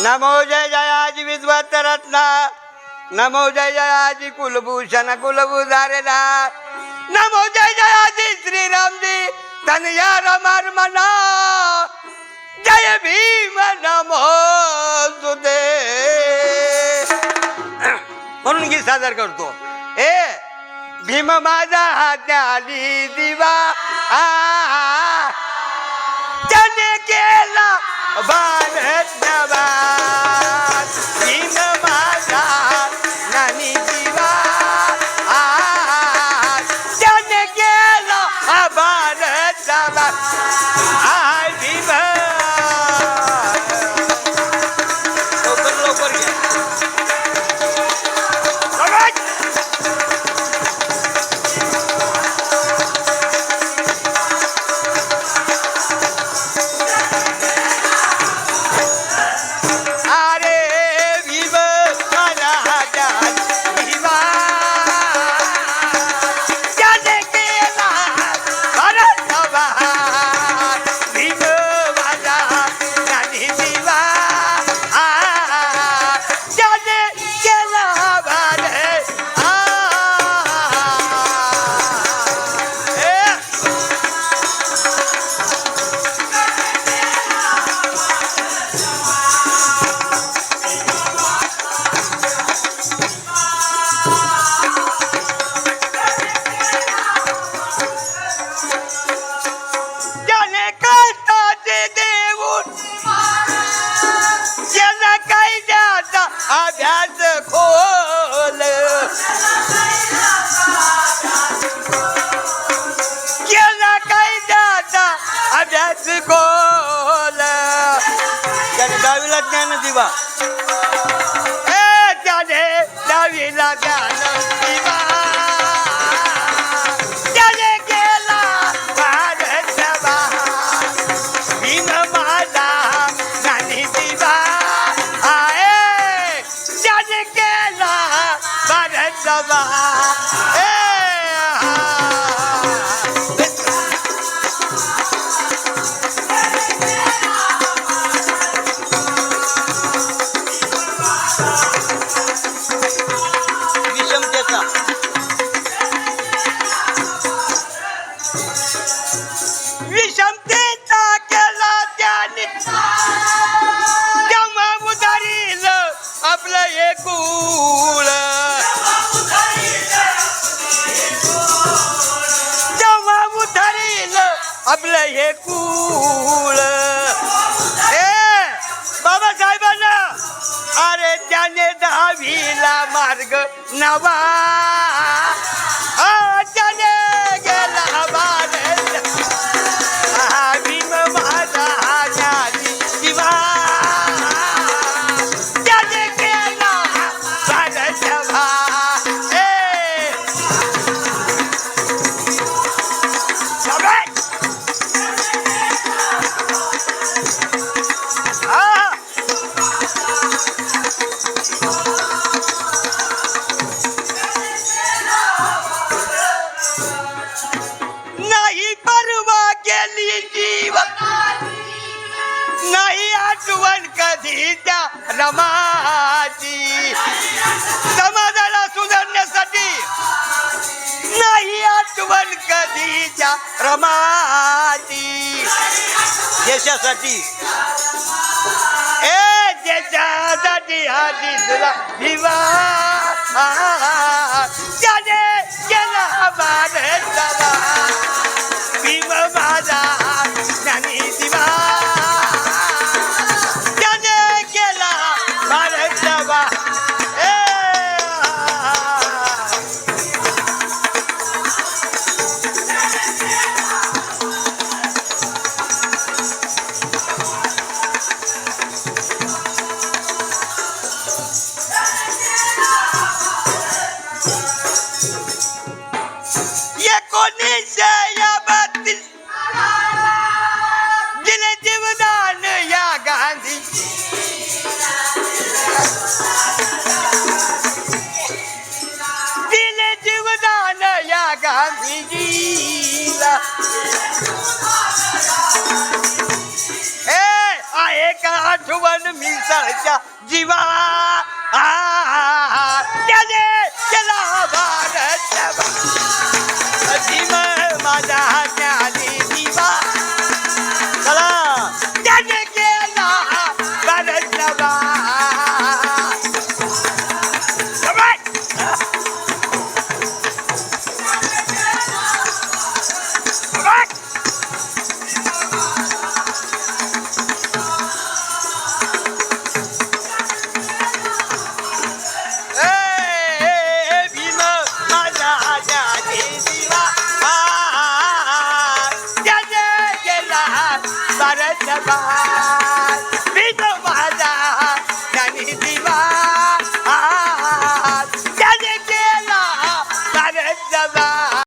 नमो जय जयाजी विद्वत रत्न. नमो जय जयाजी कुलभूषण कुलभूषारेला नमो जय जयाजी श्रीरामजी तनया रमर मना जय भीम नमो सुदे म्हणून गीत सादर करतो. ए भीम माझा त्याली दिवा. आ, त्याने Bye, दहावीला ज्ञान दिवा ए त्याने दहावीला ज्ञान दिवा त्याने केला भारत नवा भीम माझा ज्ञानी दिवा आहे त्याने केला भारत विषमतेचा विषमतेचा केला त्याने तेव्हा उदारील आपलं एकूळ तेव्हा उदारील आपलं एकूळ अरे त्याने दहावीला मार्ग नवा. परवा गेली जीव। नाही आठवण कधी त्या रमाची। समाजाला सुधारण्यासाठी नाही आठवण कधी त्या रमाची। देशासाठी। ए देशासाठी हा दिसला दिवा त्याने केला भारत नवा भीम माझा ज्ञानी दिवा त्याने केला भारत नवा आठवण मिसळच्या जीवा त्याने केला भारत जीवा